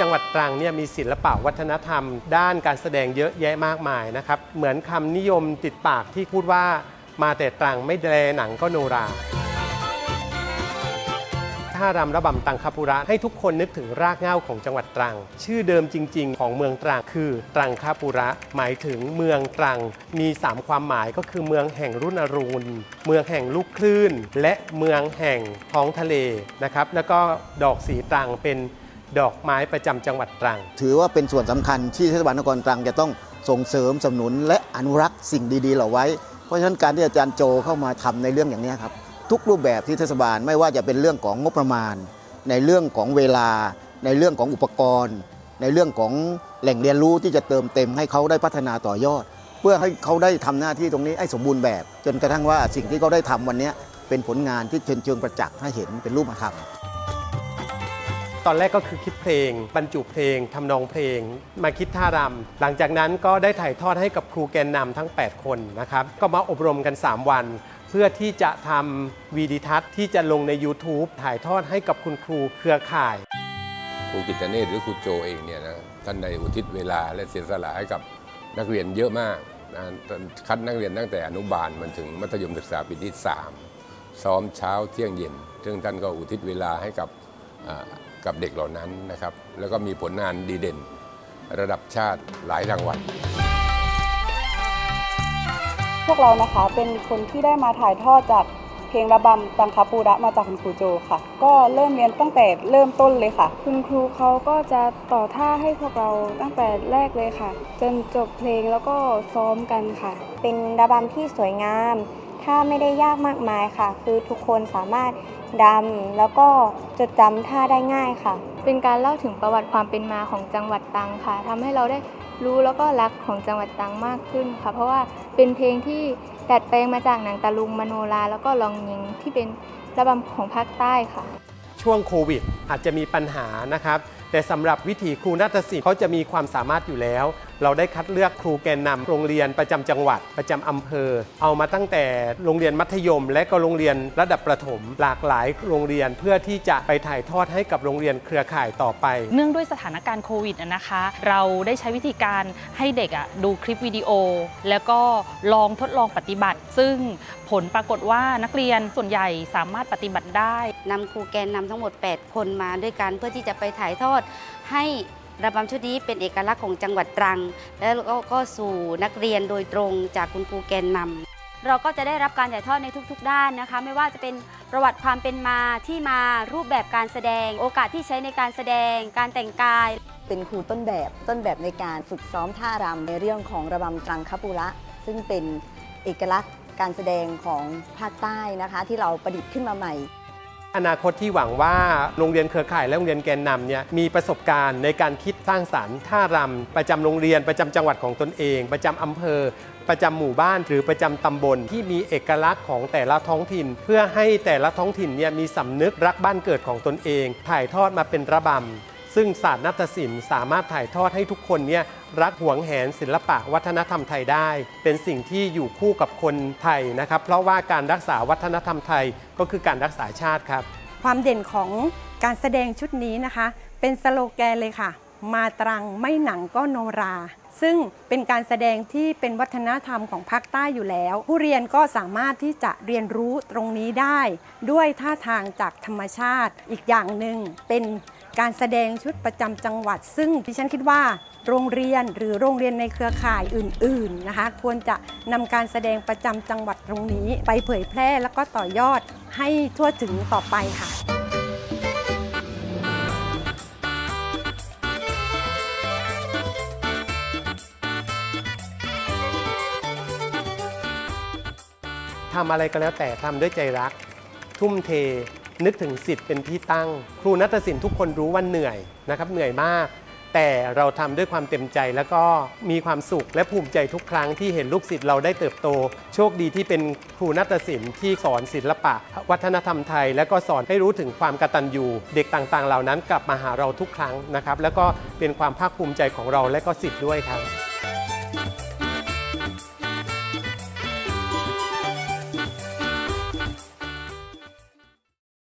จังหวัดตรังเนี่ยมีศิลปะวัฒนธรรม ด้านการแสดงเยอะแยะมากมายนะครับ เหมือนคำนิยมติดปากที่พูดว่ามาแต่ตรังไม่แลหนังก็โนราท่ารำระบำตังคาปุระให้ทุกคนนึกถึงรากเหง้าของจังหวัดตรัง ชื่อเดิมจริง ๆ ของเมืองตรังคือตรังคาปุระ หมายถึงเมืองตรัง มี 3 ความหมายก็คือเมืองแห่งรุ่นอรุณ เมืองแห่งลูกคลื่น และเมืองแห่งท้องทะเลนะครับแล้วก็ดอกสีตรังเป็น ดอกไม้ประจำจังหวัดตรัง ถือว่าเป็นส่วนสำคัญที่เทศบาลนครตรังจะต้องส่งเสริมสนับสนุนและอนุรักษ์สิ่งดีๆเหล่าไว้ เพราะฉะนั้นการที่อาจารย์โจเข้ามาทำในเรื่องอย่างนี้ครับ ทุกรูปแบบที่เทศบาลไม่ว่าจะเป็นเรื่องของงบประมาณ ในเรื่องของเวลา ในเรื่องของอุปกรณ์ ในเรื่องของแหล่งเรียนรู้ที่จะเติมเต็มให้เขาได้พัฒนาต่อยอด เพื่อให้เขาได้ทำหน้าที่ตรงนี้ให้สมบูรณ์แบบ จนกระทั่งว่าสิ่งที่เขาได้ทำวันนี้เป็นผลงานที่เชิญเชิงประจักษ์ให้เห็นเป็นรูปธรรม ตอนแรกก็คือคิดเพลง บรรจุเพลงทำนองเพลง มาคิดท่ารำหลังจากนั้นก็ได้ถ่ายทอดให้กับครูแกนนำทั้ง 8 คนนะครับ ก็มาอบรมกัน 3 วัน เพื่อที่จะทำวีดิทัศน์ที่จะลงใน YouTube ถ่ายทอดให้กับคุณครูเครือข่าย ครูกิตเนตรหรือครูโจเองเนี่ยนะท่านได้อุทิศเวลาและเสียสละให้กับนักเรียนเยอะมากนะคัดนักเรียนตั้งแต่อนุบาลมันถึงมัธยมศึกษาปีที่ 3 ซ้อมเช้าเที่ยงเย็น ซึ่งท่านก็อุทิศเวลาให้กับ กับเด็กเหล่านั้นนะครับ แล้วก็มีผลงานดีเด่น ระดับชาติหลายรางวัลพวกเรานะคะเป็นคนที่ได้มาถ่ายทอดจากเพลงระบำตังคาปูระมาจากคุณครูโจค่ะ ก็เริ่มเรียนตั้งแต่เริ่มต้นเลยค่ะ คุณครูเขาก็จะต่อท่าให้พวกเราตั้งแต่แรกเลยค่ะ จนจบเพลงแล้วก็ซ้อมกันค่ะ เป็นระบำที่สวยงาม ถ้าไม่ได้ยากมากมายค่ะ คือทุกคนสามารถ ดำแล้วก็จดจำท่าได้ง่ายค่ะ เป็นการเล่าถึงประวัติความเป็นมาของจังหวัดตรังค่ะทำให้เราได้รู้แล้วก็รักของจังหวัดตรังมากขึ้นค่ะ เพราะว่าเป็นเพลงที่ดัดแปลงมาจากหนังตะลุงมโนราแล้วก็ลองยิงที่เป็นระบำของภาคใต้ค่ะ ช่วงโควิดอาจจะมีปัญหานะครับ แต่สำหรับวิถีครูนาฏศิลป์เขาจะมีความสามารถอยู่แล้ว เราได้คัดเลือกครูแกนนำโรงเรียนประจำจังหวัดประจำอำเภอ เอามาตั้งแต่โรงเรียนมัธยม และก็โรงเรียนระดับประถม หลากหลายโรงเรียนเพื่อที่จะไปถ่ายทอดให้กับโรงเรียนเครือข่ายต่อไป เนื่องด้วยสถานการณ์โควิดอะนะคะ เราได้ใช้วิธีการให้เด็กอะดูคลิปวิดีโอ แล้วก็ลองทดลองปฏิบัติ ซึ่งผลปรากฏว่านักเรียนส่วนใหญ่สามารถปฏิบัติได้นำครูแกนนำทั้งหมด 8 คนมาด้วยกันเพื่อที่จะไปถ่ายทอดให้ ระบำชุดนี้เป็นเอกลักษณ์ของจังหวัดตรัง แล้วก็ก็สู่นักเรียนโดยตรงจากคุณครูแกนนำเราก็จะได้รับการถ่ายทอดในทุก ๆ ด้านนะคะ ไม่ว่าจะเป็นประวัติความเป็นมาที่มารูปแบบการแสดง โอกาสที่ใช้ในการแสดง การแต่งกาย เป็นครูต้นแบบต้นแบบในการฝึกซ้อมท่ารำในเรื่องของระบำตรังคปุระ ซึ่งเป็นเอกลักษณ์การแสดงของภาคใต้นะคะ ที่เราประดิษฐ์ขึ้นมาใหม่ อนาคตที่หวังว่าโรงเรียนเครือข่ายและโรงเรียนแกนนำเนี่ยมีประสบการณ์ในการคิดสร้างสรรค์ท่ารำประจำโรงเรียนประจำจังหวัดของตนเอง ประจำอำเภอ ประจำหมู่บ้านหรือประจำตำบล ที่มีเอกลักษณ์ของแต่ละท้องถิ่น เพื่อให้แต่ละท้องถิ่นเนี่ยมีสำนึกรักบ้านเกิดของตนเอง ถ่ายทอดมาเป็นระบำ ซึ่งศาสตร์นาฏศิลป์สามารถถ่ายทอดให้ทุกคนเนี่ยรักหวงแหนศิลปะวัฒนธรรมไทยได้ เป็นสิ่งที่อยู่คู่กับคนไทยนะครับ เพราะว่าการรักษาวัฒนธรรมไทยก็คือการรักษาชาติครับ ความเด่นของการแสดงชุดนี้นะคะ เป็นสโลแกนเลยค่ะ มาตรังไม่หนังก็โนรา ซึ่งเป็นการแสดงที่เป็นวัฒนธรรมของภาคใต้อยู่แล้ว ผู้เรียนก็สามารถที่จะเรียนรู้ตรงนี้ได้ ด้วยท่าทางจากธรรมชาติอีกอย่างหนึ่งเป็น การแสดงชุดประจำจังหวัด ซึ่งดิฉันคิดว่าโรงเรียนหรือโรงเรียนในเครือข่ายอื่น ๆนะคะ ควรจะนำการแสดงประจำจังหวัดตรงนี้ ไปเผยแพร่แล้วก็ต่อยอดให้ทั่วถึงต่อไปค่ะทำอะไรก็แล้วแต่ทำด้วยใจรัก ทุ่มเท นึกถึงสิทธิ์เป็นที่ตั้ง ครูนัตศิลป์ทุกคนรู้ว่าเหนื่อยนะครับเหนื่อยมาก แต่เราทำด้วยความเต็มใจแล้วก็มีความสุขและภูมิใจทุกครั้งที่เห็นลูกศิษย์เราได้เติบโต โชคดีที่เป็นครูนัตศิลป์ที่สอนศิลปะ วัฒนธรรมไทย และก็สอนให้รู้ถึงความกตัญญูเด็กต่างๆ เหล่านั้นกลับมาหาเราทุกครั้งนะครับแล้วก็เป็นความภาคภูมิใจของเราและก็ศิษย์ด้วยครับ